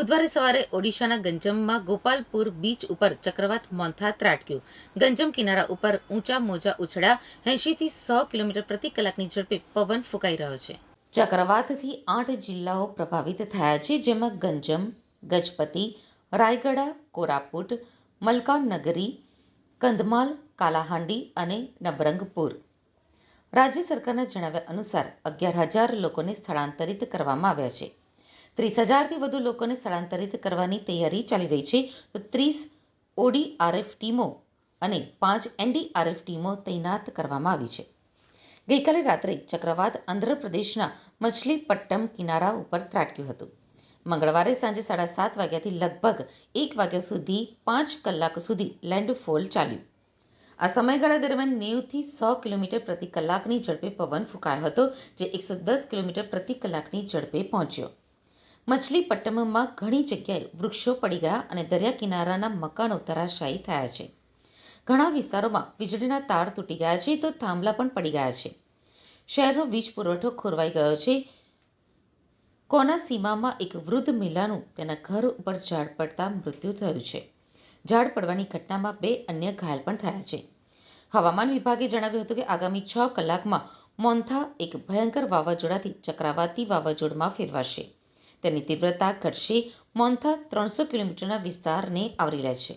બુધવારે સવારે ઓડિશાના ગંજમમાં ગોપાલપુર બીચ ઉપર ચક્રવાત મોન્થા ત્રાટક્યું. ગંજમ કિનારા ઉપર ઊંચા મોજા ઉછળ્યા એંશીથી સો કિલોમીટર પ્રતિ કલાકની ઝડપે પવન ફૂંકાઈ રહ્યો છે. ચક્રવાતથી આઠ જિલ્લાઓ પ્રભાવિત થયા છે, જેમાં ગંજમ, ગજપતિ રાયગડા કોરાપુટ, મલકાનગરી કંધમાલ કાલાહાંડી અને નબરંગપુર. રાજ્ય સરકારના જણાવ્યા અનુસાર અગિયાર હજાર લોકોને સ્થળાંતરિત કરવામાં આવ્યા છે. ત્રીસ હજારથી વધુ લોકોને સ્થળાંતરિત કરવાની તૈયારી ચાલી રહી છે. તો ત્રીસ ઓડીઆરએફ ટીમો અને પાંચ એનડીઆરએફ ટીમો તૈનાત કરવામાં આવી છે. ગઈકાલે રાત્રે ચક્રવાત આંધ્રપ્રદેશના મછલીપટ્ટમ કિનારા ઉપર ત્રાટક્યું હતું. મંગળવારે સાંજે સાડા સાત વાગ્યાથી લગભગ એક વાગ્યા સુધી પાંચ કલાક સુધી લેન્ડફોલ ચાલ્યું. આ સમયગાળા દરમિયાન નેવથી સો કિલોમીટર પ્રતિ કલાકની ઝડપે પવન ફૂંકાયો હતો, જે એકસો દસ કિલોમીટર પ્રતિ કલાકની ઝડપે પહોંચ્યો. મછલીપટ્ટમમાં ઘણી જગ્યાએ વૃક્ષો પડી ગયા અને દરિયા કિનારાના મકાનો ધરાશાયી થયા છે. ઘણા વિસ્તારોમાં વીજળીના તાર તૂટી ગયા છે તો થાંભલા પણ પડી ગયા છે. શહેરનો વીજ પુરવઠો ખોરવાઈ ગયો છે. કોનાસીમામાં એક વૃદ્ધ મહિલાનું તેના ઘર ઉપર ઝાડ પડતા મૃત્યુ થયું છે. ઝાડ પડવાની ઘટનામાં બે અન્ય ઘાયલ પણ થયા છે. હવામાન વિભાગે જણાવ્યું હતું કે આગામી છ કલાકમાં મોન્થા એક ભયંકર વાવાઝોડાથી ચક્રવાતી વાવાઝોડામાં ફેરવાશે. તેની તીવ્રતા ઘટશે. મોન્થા ત્રણસો કિલોમીટરના વિસ્તારને આવરી લે છે.